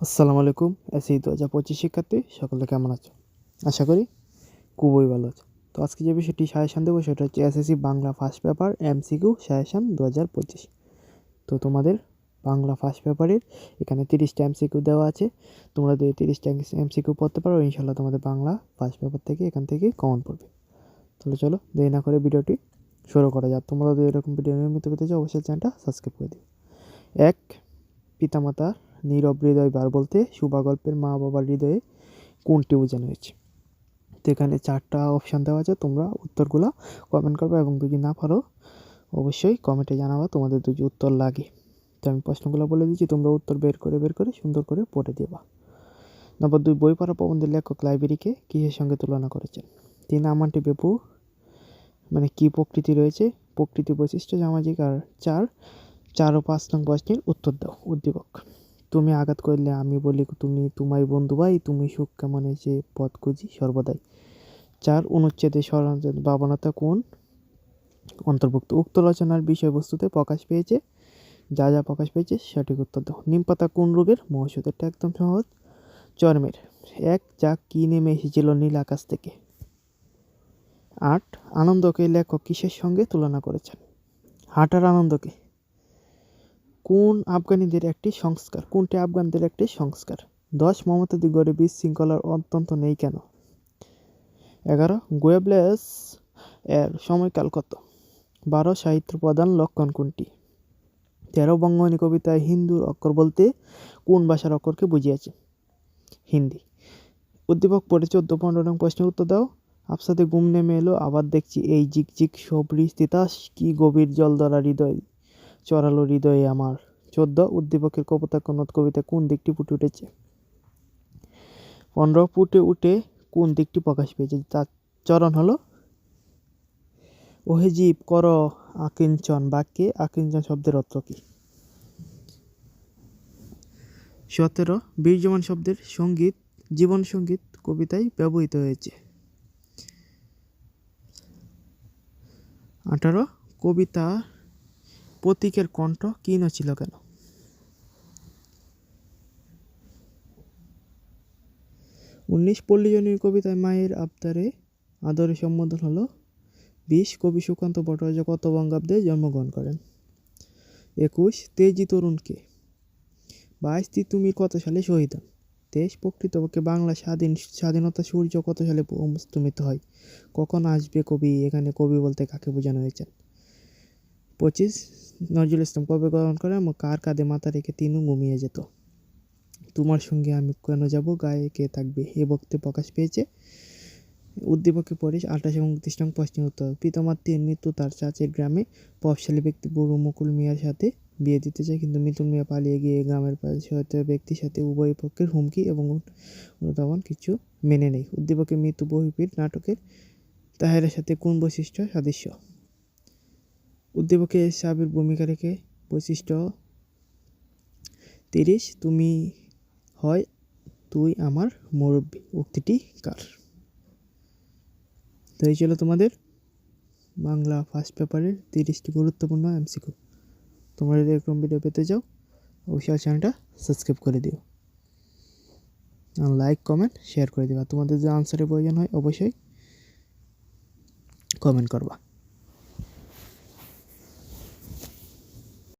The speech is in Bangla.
আসসালামু আলাইকুম, এসি দু হাজার পঁচিশ শিক্ষার্থী, সকলে কেমন আছো? আশা করি খুবই ভালো আছো। তো আজকে যে বিষয়টি সাজেশান দেবো সেটা হচ্ছে SSC Bangla first paper MCQ suggestion দু হাজার পঁচিশ। তো তোমাদের বাংলা ফার্স্ট পেপারের এখানে তিরিশটা এমসিকিউ দেওয়া আছে। তোমরা যদি তিরিশটা এমসিকিউ পড়তে পারো ইনশাল্লাহ তোমাদের বাংলা ফার্স্ট পেপার থেকে এখান থেকে কমন পড়বে। তাহলে চলো, দেরি না করে ভিডিওটি শুরু করা যাক। তোমরা যদি এরকম ভিডিও নিয়মিত পেতে চাও, অবশ্যই চ্যানেলটা সাবস্ক্রাইব করে দিও। এক পিতামাতা নীরব হৃদয় বার বলতে শুভা গল্পের মা বাবার হৃদয়ে কোনটি বোঝানো হয়েছে? তো এখানে চারটা অপশান দেওয়া আছে, তোমরা উত্তরগুলো কমেন্ট করবে এবং যদি না পারো, অবশ্যই কমেন্টে জানাবা তোমাদের যদি উত্তর লাগে। তো আমি প্রশ্নগুলো বলে দিচ্ছি, তোমরা উত্তর বের করে বের করে সুন্দর করে পড়ে দেবা। নম্বর দুই, বই পড়া প্রবন্ধের লেখক লাইব্রেরিকে কিসের সঙ্গে তুলনা করেছেন? তিন আমানটি বেপু মানে কি প্রকৃতি রয়েছে? প্রকৃতি বৈশিষ্ট্য সামাজিক, আর চার চার ও পাঁচ নং প্রশ্নের উত্তর দাও, উদ্দীপক। তুমি আঘাত করলে আমি বলি, তুমি তোমায় বন্ধু ভাই, তুমি সুখ কেমন এসে পথ খুঁজি সর্বদাই। চার, অনুচ্ছেদে ষড়যন্ত্র ভাবনাতা কোন? অন্তর্ভুক্ত। উক্ত রচনার বিষয়বস্তুতে প্রকাশ পেয়েছে, যা যা প্রকাশ পেয়েছে সঠিক উত্তর দাও। নিমপাতা কোন রোগের? মহৌষধ এটা একদম সহজ। চর্মের। এক, যা কি নেমে এসেছিল নীল আকাশ থেকে। আট, আনন্দকে লেখক কিসের সঙ্গে তুলনা করেছেন? হাঁটার আনন্দকে। কোন আফগানিদের একটি সংস্কার? কোনটি আফগানদের একটি সংস্কার? দশ, মমতাদি গড়ে বিশৃঙ্খলার অত্যন্ত নেই কেন? এগারো, গোয়েবলেস এর সময়কাল কত? বারো, সাহিত্য প্রধান লক্ষণ কোনটি? তেরো বঙ্গনী কবিতায় হিন্দুর অক্ষর বলতে কোন ভাষার অক্ষরকে বুঝিয়েছে? হিন্দি। উদ্দীপক পড়ে চোদ্দ, পনেরো নং প্রশ্নের উত্তর দাও। আফসাতে ঘুম নেমে এলো, আবার দেখছি এই জিক জিকজিক সবরি তিতাস, কি গভীর জল ধরা হৃদয়। চড়ালো হৃদয়ে আমার। চোদ্দ উদ্দীপকের কপোতা কনদ কবিতা কোন দিকটি ফুটে উঠেছে? পনেরো ফুটে উঠে কোন দিকটি প্রকাশ পেয়েছে? তার চরণ হলো, ওহে জীব, কর আকিঞ্চন বাক্যে। আকিঞ্চন শব্দের অর্থ কী? সতেরো, বীর্যমান শব্দের সংগীত, জীবন সংগীত কবিতায় ব্যবহৃত হয়েছে। আঠারো, কবিতা প্রতীকের কণ্ঠ ক্ষীণ ছিল কেন? উনিশ পল্লীজনীর কবিতায় মায়ের আবদারে আদরে সম্বোধন হলো, বিশ কবি সুকান্ত ভট্টাচার্য কত বঙ্গাব্দে জন্মগ্রহণ করেন। একুশ, তেজি তরুণকে। বাইশ তুমি কত সালে শহীদ হন? তেইশ প্রকৃতপক্ষে বাংলা স্বাধীন, স্বাধীনতা সূর্য কত সালে অস্তমিত হয়? কখন আসবে কবি? এখানে কবি বলতে কাকে বোঝানো হয়েছে? পঁচিশ নজরুল ইসলাম কবে গ্রহণ করেন কার কাঁধে মাথা রেখে তিনও ঘুমিয়ে যেত। তোমার সঙ্গে আমি কেন যাব? গায়ে কে থাকবে? এ বক্তে প্রকাশ পেয়েছে। উদ্দীপকে পড়ে আঠাশ এবং উনত্রিশ নং প্রশ্নের উত্তর। পিতামাতৃর মৃত্যু তার চাচের গ্রামে। প্রভাবশালী ব্যক্তি বুড়ো মুকুল মিয়ার সাথে বিয়ে দিতে চায়, কিন্তু মিতুল মিয়া পালিয়ে গিয়ে গ্রামের সহায়তা ব্যক্তির সাথে উভয় পক্ষের হুমকি এবং অনুধাবন কিছু মেনে নেই। উদ্দীপকের মৃত্যু বহিপীর নাটকের তাহেরের সাথে কোন বৈশিষ্ট্য সাদৃশ্য? উদ্দীপকে সাবির ভূমিকা রেখে বৈশিষ্ট্য তিরিশ, তুমি হয়, তুই আমার মুরব্বী। উক্তিটি কার? তো এই ছিল তোমাদের বাংলা ফার্স্ট পেপারের তিরিশটি গুরুত্বপূর্ণ এমসিকিউ তোমরা যদি এরকম ভিডিও পেতে চাও, অবশ্যই চ্যানেলটা সাবস্ক্রাইব করে দিও। লাইক কমেন্ট শেয়ার করে দিবা তোমাদের যে আনসারের প্রয়োজন হয়, অবশ্যই কমেন্ট করবা।